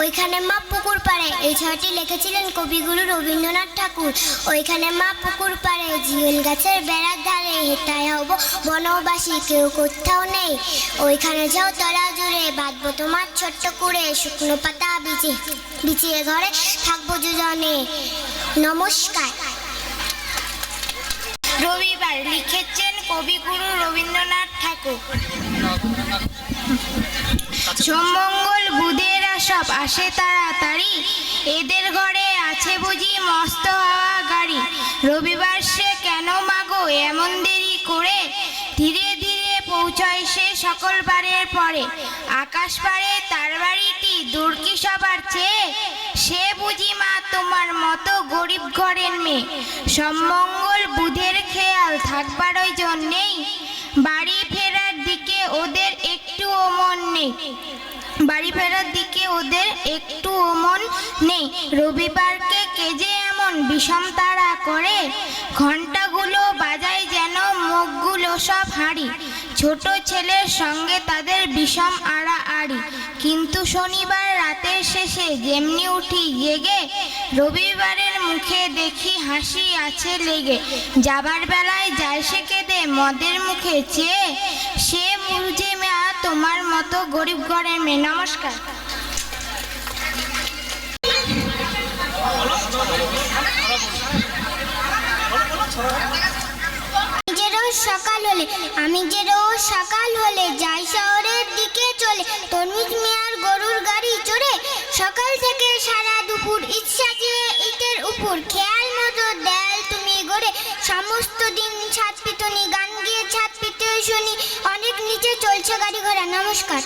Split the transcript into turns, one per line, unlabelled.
ওইখানে মা পুকুর পাড়ে। এই ছয়টি লিখেছিলেন কবিগুরু রবীন্দ্রনাথ ঠাকুর। ওইখানে মা পুকুর পাড়ে জিওল গাছের বেড়ার ধারে হেতায় হব বনবাসী কেউ কোথাও নেই। ওইখানে যাও তলা জুড়ে বাঁধবো তোমার ছোট্ট করে শুকনো পাতা বিছিয়ে বিছিয়ে ঘরে থাকব দুজনে। নমস্কার। রবিবার লিখেছেন কবিগুরু রবীন্দ্রনাথ ঠাকুর।
সোমমঙ্গল বুধেরা সব আসে তাড়াতাড়ি। এদের ঘরে আছে বুঝি মস্ত হাওয়া গাড়ি। রবিবার সে কেন মাগো এমন দেরি করে? ধীরে ধীরে পৌঁছয় সে সকল বারের পরে। আকাশ পারে তার বাড়িটি দূর কি সবার চেয়ে? সে বুঝি মা তোমার মতো গরিব ঘরের মেয়ে। সম্মঙ্গল বুধের খেয়াল থাকবার ওই জন্যেই। বাড়ি ফেরার দিকে ওদের একটুও মন নেই। বাড়ি ফেরার দিকে ওদের একটু মন নেই। রবিবারকে কে যে এমন বিষম তাড়া করে? ঘন্টাগুলো বাজায় যেন মুখগুলো সব হাঁড়ি। ছোট ছেলের সঙ্গে তাদের বিষম আড়াআড়ি। কিন্তু শনিবার রাতের শেষে যেমনি উঠি জেগে, রবিবারের মুখে দেখি হাসি আছে লেগে। যাবার বেলায় যায় সে কেঁদে মদের মুখে চেয়ে, সে মতো গরিব ঘরের মেয়ে, নমস্কার।
সকাল হলে, আমি যে রোজ সকাল হলে যাই শহরের দিকে চলে তরমুজ মিয়ার গরুর গাড়ি চড়ে সকাল থেকে সারা দুপুর ইচ্ছা যে ইটের উপর খেয়াল গড়ে। সমস্ত দিন ছাদ পিটনি, গান গিয়ে ছাদ পিতে শুনি। অনেক নিচে চলছে গাড়ি ঘোড়া। নমস্কার।